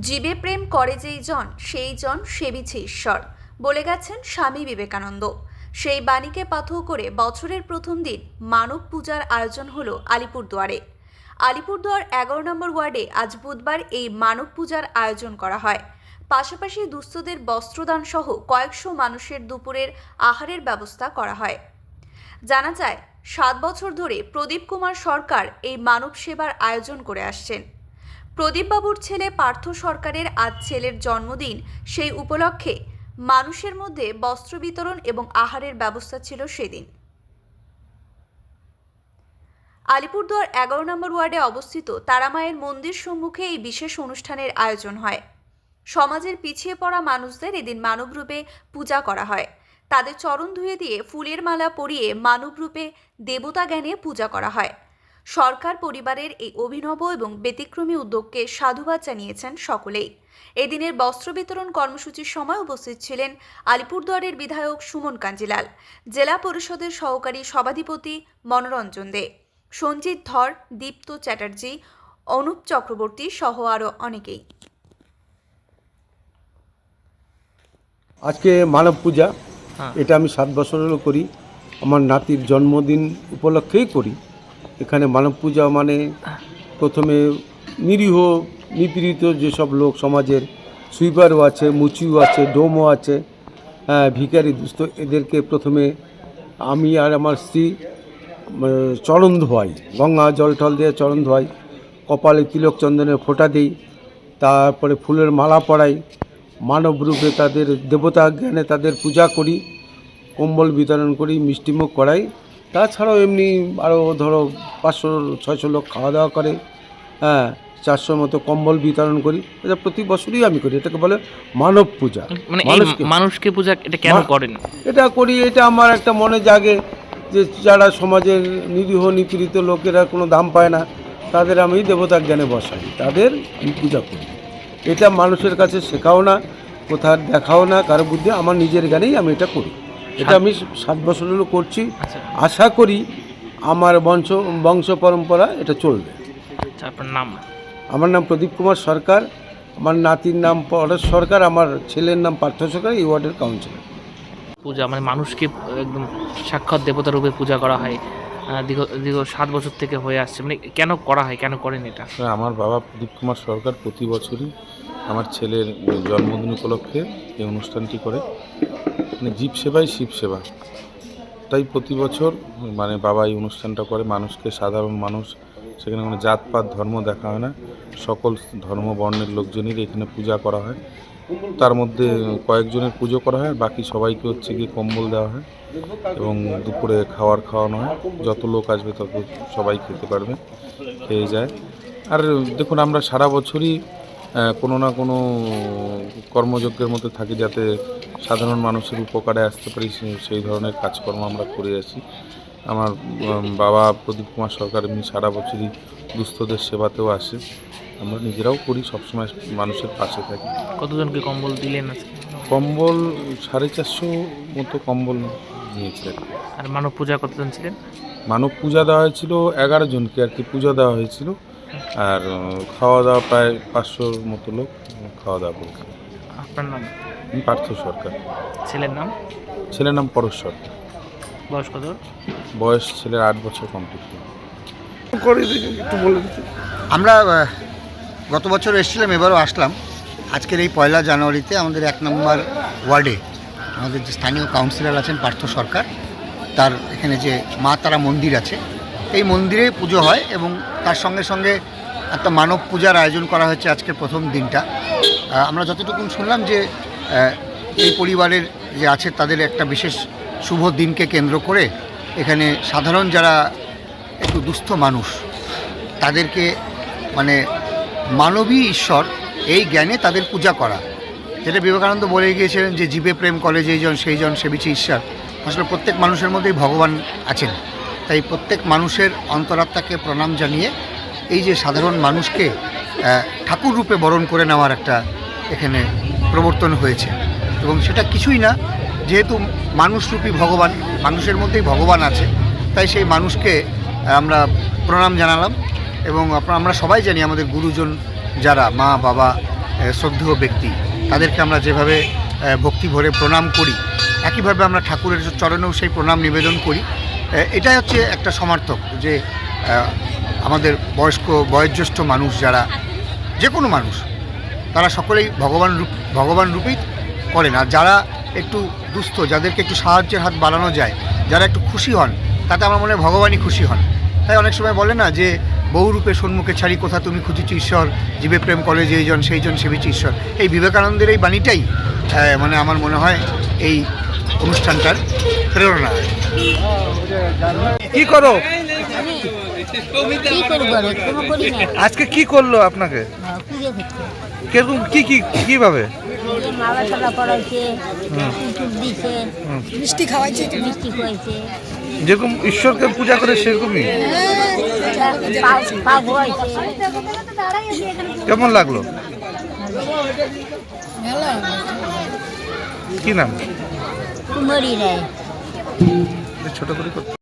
জীবে প্রেম করে যেই জন, সেই জন সেবিছে ঈশ্বর, বলে গেছেন স্বামী বিবেকানন্দ। সেই বাণীকে পাথর করে বছরের প্রথম দিন মানব পূজার আয়োজন হল আলিপুরদুয়ারে। আলিপুরদুয়ার এগারো নম্বর ওয়ার্ডে আজ বুধবার এই মানব পূজার আয়োজন করা হয়। পাশাপাশি দুস্থদের বস্ত্রদান সহ কয়েকশো মানুষের দুপুরের আহারের ব্যবস্থা করা হয়। জানা যায়, সাত বছর ধরে প্রদীপ কুমার সরকার এই মানব সেবার আয়োজন করে আসছেন। প্রদীপবাবুর ছেলে পার্থ সরকারের আজ ছেলের জন্মদিন। সেই উপলক্ষে মানুষের মধ্যে বস্ত্র বিতরণ এবং আহারের ব্যবস্থা ছিল সেদিন। আলিপুরদুয়ার এগারো নম্বর ওয়ার্ডে অবস্থিত তারামায়ের মন্দির সম্মুখে এই বিশেষ অনুষ্ঠানের আয়োজন হয়। সমাজের পিছিয়ে পড়া মানুষদের এদিন মানবরূপে পূজা করা হয়। তাদের চরণ ধুয়ে দিয়ে ফুলের মালা পরিয়ে মানবরূপে দেবতা জ্ঞানে পূজা করা হয়। সরকার পরিবারের এই অভিনব এবং ব্যতিক্রমী উদ্যোগকে সাধুবাদ জানিয়েছেন সকলেই। এদিনের বস্ত্র বিতরণ কর্মসূচির সময় উপস্থিত ছিলেন আলিপুরদুয়ারের বিধায়ক সুমন কাঞ্জিলাল জেলা পরিষদের সহকারী সভাধিপতি মনোরঞ্জন দে সঞ্জিত ধর দীপ্ত চ্যাটার্জি অনুপ চক্রবর্তী সহ আরও অনেকেই। আজকে মানব পূজা হ্যাঁ। এটা আমি সাত বছর হলো করি। আমার নাতির জন্মদিন উপলক্ষেই করি। এখানে মানব পূজা মানে প্রথমে নিরীহ নিপীড়িত যেসব লোক সমাজের সুইপারও আছে মুচিও আছে ডোমও আছে হ্যাঁ, ভিখারি দুস্থ এদেরকে প্রথমে আমি আর আমার স্ত্রী উম, চরণ ধোয়াই গঙ্গা জল টল দিয়ে চরণ ধোয়াই কপালে তিলক চন্দনের ফোঁটা দিই তারপরে ফুলের মালা পরাই মানব রূপে তাদের দেবতা জ্ঞানে তাদের পূজা করি কম্বল বিতরণ করি মিষ্টিমুখ করাই তাছাড়াও এমনি আরও ধরো পাঁচশো ছয়শো লোক খাওয়া দাওয়া করে হ্যাঁ চারশোর মতো কম্বল বিতরণ করি এটা প্রতি বছরই আমি করি এটাকে বলে মানব পূজা। মানে মানুষকে- পূজা এটা কেন করেন? এটা করি এটা আমার একটা মনে জাগে যে যারা সমাজের নিরীহ নিপীড়িত লোকেরা কোনো দাম পায় না তাদের আমি দেবতার জ্ঞানে বসাই তাদের আমি পূজা করি। এটা মানুষের কাছে শেখাও না কোথাও দেখাও না কারও বুদ্ধি আমার নিজের জ্ঞানেই আমি এটা করি। এটা আমি সাত বছর হলো করছি। আচ্ছা। আশা করি আমার বংশ বংশ পরম্পরা এটা চলবে। আচ্ছা আপনার নাম? আমার নাম প্রদীপ কুমার সরকার। আমার নাতির নাম পরেশ সরকার আমার ছেলের নাম পার্থ সরকার এই ওয়ার্ডের কাউন্সিলর পূজা মানে মানুষকে একদম সাক্ষাৎ দেবতা রূপে পূজা করা হয় দীর্ঘ দীর্ঘ সাত বছর থেকে হয়ে আসছে। মানে কেন করা হয় কেন করেন এটা? আমার বাবা প্রদীপ কুমার সরকার প্রতি বছরই আমার ছেলের জন্মদিন উপলক্ষে এই অনুষ্ঠানটি করে। মানে জীব সেবাই শিব সেবা। তাই প্রতি বছর মানে বাবা এই অনুষ্ঠানটা করে, মানুষকে, সাধারণ মানুষ, সেখানে কোনো জাতপাত, ধর্ম দেখা হয় না। সকল ধর্ম বর্ণের লোকজনেরই এখানে পূজা করা হয়। তার মধ্যে কয়েকজনের পুজো করা হয়, বাকি সবাইকে হচ্ছে গিয়ে কম্বল দেওয়া হয় এবং দুপুরে খাওয়ার খাওয়ানো হয়। যত লোক আসবে তত সবাই খেতে পারবে, খেয়ে যায়। আর দেখুন, আমরা সারা বছরই কোনো না কোনো কর্মযজ্ঞের মধ্যে থাকি যাতে সাধারণ মানুষের উপকারে আসতে পারি সেই ধরনের কাজকর্ম আমরা করে আসি। আমার বাবা প্রদীপ কুমার সরকার এমনি সারা বছরই দুস্থদের সেবাতেও আসে। আমরা নিজেরাও করি সবসময় মানুষের পাশে থাকি। কতজনকে কম্বল দিলেন কম্বল সাড়ে চারশো মতো কম্বল নিয়েছে। আর মানব পূজা কতজন ছিলেন? মানব পূজা দেওয়া হয়েছিল এগারো জনকে আর কি পূজা দেওয়া হয়েছিল। আর খাওয়া দাওয়া প্রায় পাঁচশোর মতো লোক খাওয়া দাওয়া করেছে। আপনার নাম? পার্থ সরকার। ছেলের নাম? ছেলের নাম পরশ সরকার। বয়স কত? বয়স ছেলের আট বছর কমপ্লিট আমরা গত বছর এসেছিলাম এবারও আসলাম। আজকের এই পয়লা জানুয়ারিতে আমাদের এক নম্বর ওয়ার্ডে আমাদের যে স্থানীয় কাউন্সিলর আছেন পার্থ সরকার তার এখানে যে মা তারা মন্দির আছে এই মন্দিরে পুজো হয় এবং তার সঙ্গে সঙ্গে একটা মানব পূজার আয়োজন করা হয়েছে আজকে প্রথম দিনটা। আমরা যতটুকু শুনলাম যে এই পরিবারের যে আছে তাদের একটা বিশেষ শুভ দিনকে কেন্দ্র করে এখানে সাধারণ যারা একটু দুস্থ মানুষ, তাদেরকে মানে মানবী ঈশ্বর এই জ্ঞানে তাদের পূজা করা। যেটা বিবেকানন্দ বলে গিয়েছিলেন যে, জীবে প্রেম করে যেই জন সেই জন সেবিছে ঈশ্বর। আসলে প্রত্যেক মানুষের মধ্যেই ভগবান আছেন। তাই প্রত্যেক মানুষের অন্তরাত্মাকে প্রণাম জানিয়ে এই যে সাধারণ মানুষকে ঠাকুর রূপে বরণ করে নেওয়ার একটা এখানে প্রবর্তন হয়েছে। এবং সেটা কিছুই না, যেহেতু মানুষরূপী ভগবান, মানুষের মধ্যেই ভগবান আছে, তাই সেই মানুষকে আমরা প্রণাম জানালাম এবং আমরা সবাই জানি আমাদের গুরুজন যারা, মা, বাবা শ্রদ্ধেয় ব্যক্তি, তাদেরকে আমরা যেভাবে ভক্তি ভরে প্রণাম করি, একইভাবে আমরা ঠাকুরের চরণেও সেই প্রণাম নিবেদন করি। এটাই হচ্ছে একটা সমার্থক যে আমাদের বয়স্ক, বয়োজ্যেষ্ঠ মানুষ যারা, যে কোনো মানুষ, তারা সকলেই ভগবান রূপ, ভগবান রূপেই করেন। আর যারা একটু দুস্থ, যাদেরকে একটু সাহায্যের হাত বাড়ানো যায়, যারা একটু খুশি হন, তাতে আমার মনে হয় ভগবানই খুশি হন। তাই অনেক সময় বলে না যে বহু রূপে সন্মুখে ছাড়ি, কোথা তুমি খুঁজিছ ঈশ্বর? জীবে প্রেম করে যেই জন, সেই জন সেবিছে ঈশ্বর। এই বিবেকানন্দের এই বাণীটাই মানে আমার মনে হয় এই অনুষ্ঠানটার প্রেরণা। কি করো? কি করব আর? কোনো করি না। আজকে কি করল আপনাকে? হ্যাঁ, পুজো করতে। কীরকম কি কি কীভাবে? মিষ্টি খাওয়াইছে মিষ্টি খাওয়াইছে। যেরকম ঈশ্বরকে পূজা করে সেরকমই। খাওয়াইছে কেমন লাগল? কি নাম? কুমারী রায়। ছোট করে করতে